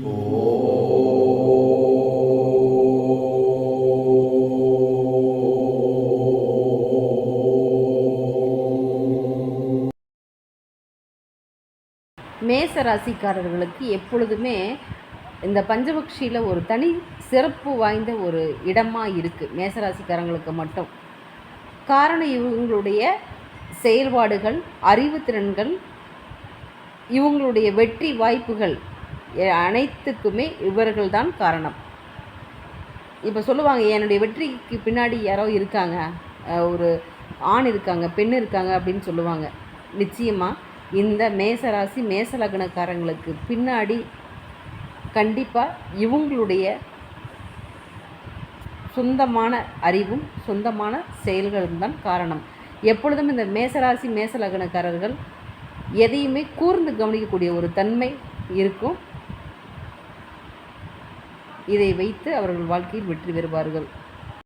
மேச ராசிக்காரர்களுக்கு எப்பொழுதுமே இந்த பஞ்சபக்ஷியில் ஒரு தனி சிறப்பு வாய்ந்த ஒரு இடமாக இருக்குது மேசராசிக்காரங்களுக்கு மட்டும். காரணம் இவங்களுடைய செயல்பாடுகள் அறிவு திறன்கள் இவங்களுடைய வெற்றி வாய்ப்புகள் அனைத்துக்குமே இவர்கள் தான் காரணம். இப்போ சொல்லுவாங்க என்னுடைய வெற்றிக்கு பின்னாடி யாரோ இருக்காங்க ஒரு ஆண் இருக்காங்க பெண் இருக்காங்க அப்படின்னு சொல்லுவாங்க. நிச்சயமாக இந்த மேசராசி மேச லக்னக்காரங்களுக்கு பின்னாடி கண்டிப்பாக இவங்களுடைய சொந்தமான அறிவும் சொந்தமான செயல்களும் தான் காரணம். எப்பொழுதும் இந்த மேசராசி மேச லக்னக்காரர்கள் எதையுமே கூர்ந்து கவனிக்கக்கூடிய ஒரு தன்மை இருக்கும். இதை வைத்து அவர்கள் வாழ்க்கையில் வெற்றி பெறுவார்கள்.